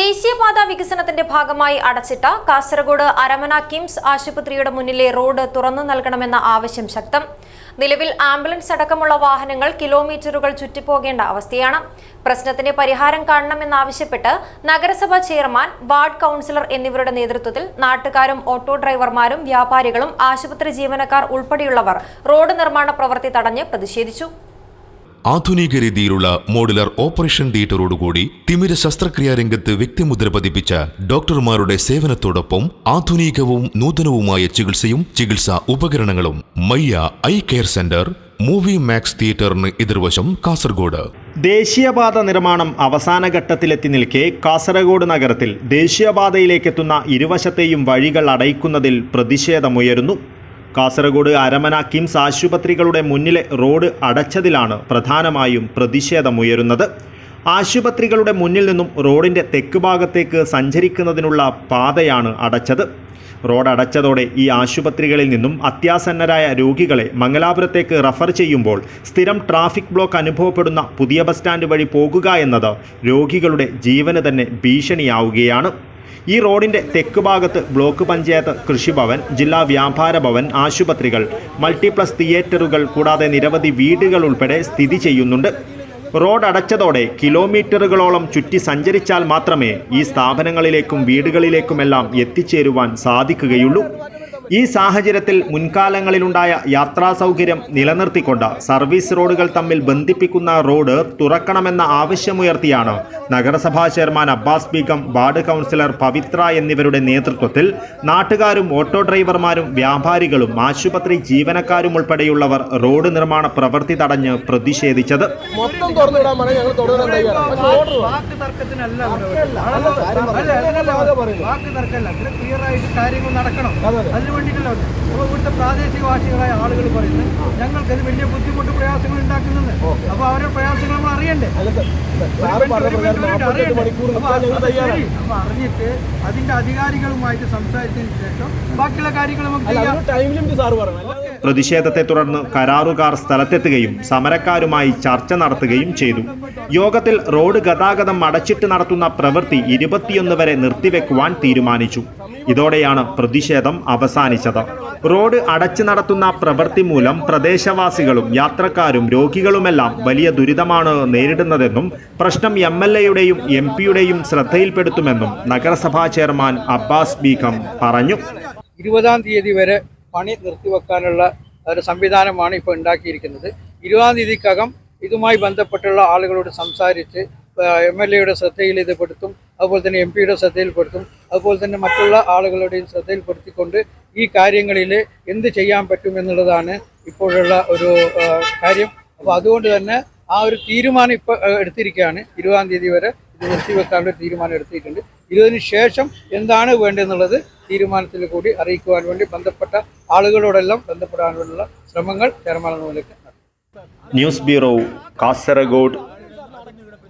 ദേശീയപാത വികസനത്തിന്റെ ഭാഗമായി അടച്ചിട്ട കാസർഗോഡ് അരമന കിംസ് ആശുപത്രിയുടെ മുന്നിലെ റോഡ് തുറന്നു നൽകണമെന്ന ആവശ്യം ശക്തം. നിലവിൽ ആംബുലൻസ് അടക്കമുള്ള വാഹനങ്ങൾ കിലോമീറ്ററുകൾ ചുറ്റിപ്പോകേണ്ട അവസ്ഥയാണ്. പ്രശ്നത്തിന് പരിഹാരം കാണണമെന്നാവശ്യപ്പെട്ട് നഗരസഭാ ചെയർമാൻ വാർഡ് കൌൺസിലർ എന്നിവരുടെ നേതൃത്വത്തിൽ നാട്ടുകാരും ഓട്ടോ ഡ്രൈവർമാരും വ്യാപാരികളും ആശുപത്രി ജീവനക്കാർ ഉൾപ്പെടെയുള്ളവർ റോഡ് നിർമ്മാണ പ്രവൃത്തി തടഞ്ഞ് പ്രതിഷേധിച്ചു. ആധുനിക രീതിയിലുള്ള മോഡുലർ ഓപ്പറേഷൻ തിയേറ്ററോടുകൂടി തിമിര ശസ്ത്രക്രിയാ രംഗത്ത് വ്യക്തിമുദ്ര പതിപ്പിച്ച ഡോക്ടർമാരുടെ സേവനത്തോടൊപ്പം ആധുനികവും നൂതനവുമായ ചികിത്സയും ചികിത്സാ ഉപകരണങ്ങളും Mayya eye care centre movie max തിയേറ്ററിന് എതിർവശം കാസർഗോഡ്. ദേശീയപാത നിർമ്മാണം അവസാന ഘട്ടത്തിലെത്തി നിൽക്കെ കാസർഗോഡ് നഗരത്തിൽ ദേശീയപാതയിലേക്കെത്തുന്ന ഇരുവശത്തെയും വഴികൾ അടയ്ക്കുന്നതിൽ പ്രതിഷേധമുയരുന്നു. കാസർഗോഡ് അരമന കിംസ് ആശുപത്രികളുടെ മുന്നിലെ റോഡ് അടച്ചതിലാണ് പ്രധാനമായും പ്രതിഷേധമുയരുന്നത്. ആശുപത്രികളുടെ മുന്നിൽ നിന്നും റോഡിന്റെ തെക്ക് ഭാഗത്തേക്ക് സഞ്ചരിക്കുന്നതിനുള്ള പാതയാണ് അടച്ചത്. റോഡ് അടച്ചതോടെ ഈ ആശുപത്രികളിൽ നിന്നും അത്യാസന്നരായ രോഗികളെ മംഗലാപുരത്തേക്ക് റഫർ ചെയ്യുമ്പോൾ സ്ഥിരം ട്രാഫിക് ബ്ലോക്ക് അനുഭവപ്പെടുന്ന പുതിയ ബസ് സ്റ്റാൻഡ് വഴി പോകുക എന്നത് രോഗികളുടെ ജീവന് തന്നെ ഭീഷണിയാവുകയാണ്. ഈ റോഡിന്റെ തെക്ക് ഭാഗത്ത് ബ്ലോക്ക് പഞ്ചായത്ത് കൃഷിഭവൻ ജില്ലാ വ്യാപാര ഭവൻ ആശുപത്രികൾ മൾട്ടിപ്ലസ് തിയേറ്ററുകൾ കൂടാതെ നിരവധി വീടുകൾ ഉൾപ്പെടെ സ്ഥിതി ചെയ്യുന്നുണ്ട്. റോഡ് അടച്ചതോടെ കിലോമീറ്ററുകളോളം ചുറ്റി സഞ്ചരിച്ചാൽ മാത്രമേ ഈ സ്ഥാപനങ്ങളിലേക്കും വീടുകളിലേക്കുമെല്ലാം എത്തിച്ചേരുവാൻ സാധിക്കുകയുള്ളൂ. ഈ സാഹചര്യത്തിൽ മുൻകാലങ്ങളിലുണ്ടായ യാത്രാ സൗകര്യം നിലനിർത്തിക്കൊണ്ട് സർവീസ് റോഡുകൾ തമ്മിൽ ബന്ധിപ്പിക്കുന്ന റോഡ് തുറക്കണമെന്ന ആവശ്യമുയർത്തിയാണ് നഗരസഭാ chairman Abbas Beegum ward councillor Pavithra എന്നിവരുടെ നേതൃത്വത്തിൽ നാട്ടുകാരും ഓട്ടോ ഡ്രൈവർമാരും വ്യാപാരികളും ആശുപത്രി ജീവനക്കാരും ഉൾപ്പെടെയുള്ളവർ റോഡ് നിർമ്മാണ പ്രവൃത്തി തടഞ്ഞ് പ്രതിഷേധിച്ചത് മൊത്തം ഞങ്ങൾ വാക്ക് ക്ലിയർ ആയിട്ട് കാര്യങ്ങൾ നടക്കണം അതിന് വേണ്ടിയിട്ടല്ല. അപ്പോൾ ഇവിടുത്തെ പ്രാദേശിക ഭാഷകളായ ആളുകൾ പറയുന്നത് ഞങ്ങൾക്കത് വലിയ ബുദ്ധിമുട്ട് പ്രയാസങ്ങൾ ഉണ്ടാക്കുന്നുണ്ട് അപ്പോൾ അവരുടെ പ്രയാസങ്ങൾ നമ്മൾ അറിയണ്ടേ? അറിഞ്ഞിട്ട് അതിന്റെ അധികാരികളുമായിട്ട് സംസാരിച്ചതിന് ശേഷം ബാക്കിയുള്ള കാര്യങ്ങൾ നമുക്ക് പ്രതിഷേധത്തെ തുടർന്ന് കരാറുകാർ സ്ഥലത്തെത്തുകയും സമരക്കാരുമായി ചർച്ച നടത്തുകയും ചെയ്തു. യോഗത്തിൽ റോഡ് ഗതാഗതം അടച്ചിട്ട് നടത്തുന്ന പ്രവൃത്തി ഇരുപത്തിയൊന്ന് വരെ നിർത്തിവെക്കുവാൻ തീരുമാനിച്ചു. ഇതോടെയാണ് പ്രതിഷേധം അവസാനിച്ചത്. റോഡ് അടച്ചു നടത്തുന്ന പ്രവൃത്തി മൂലം പ്രദേശവാസികളും യാത്രക്കാരും രോഗികളുമെല്ലാം വലിയ ദുരിതമാണ് നേരിടുന്നതെന്നും പ്രശ്നം എം എൽ എയുടെയും എം പിയുടെയും ശ്രദ്ധയിൽപ്പെടുത്തുമെന്നും നഗരസഭാ ചെയർമാൻ അബ്ബാസ് ബീഖം പറഞ്ഞു. ഇരുപതാം തീയതി വരെ പണി നിർത്തിവെക്കാനുള്ള ഒരു സംവിധാനമാണ് ഇപ്പോൾ ഉണ്ടാക്കിയിരിക്കുന്നത്. ഇരുപതാം തീയതിക്കകം ഇതുമായി ബന്ധപ്പെട്ടുള്ള ആളുകളോട് സംസാരിച്ച് എം എൽ എയുടെ ശ്രദ്ധയിൽ ഇത് പെടുത്തും അതുപോലെ തന്നെ എം പിയുടെ ശ്രദ്ധയിൽപ്പെടുത്തും അതുപോലെ തന്നെ മറ്റുള്ള ആളുകളുടെയും ശ്രദ്ധയിൽപ്പെടുത്തിക്കൊണ്ട് ഈ കാര്യങ്ങളിൽ എന്ത് ചെയ്യാൻ പറ്റും എന്നുള്ളതാണ് ഇപ്പോഴുള്ള ഒരു കാര്യം. അപ്പോൾ അതുകൊണ്ട് തന്നെ ആ ഒരു തീരുമാനം ഇപ്പോൾ എടുത്തിരിക്കുകയാണ്. ഇരുപതാം തീയതി വരെ ഇത് നിർത്തിവെക്കാനുള്ള തീരുമാനം എടുത്തിട്ടുണ്ട്. ഇരുപതിന് ശേഷം എന്താണ് വേണ്ടതെന്നുള്ളത് തീരുമാനത്തിൽ കൂടി അറിയിക്കുവാൻ വേണ്ടി ബന്ധപ്പെട്ട ആളുകളോടെല്ലാം ബന്ധപ്പെടാനുള്ള ശ്രമങ്ങൾ ചെയർമാൻ നിലയ്ക്ക് ന്യൂസ് ബ്യൂറോ കാസർഗോഡ്.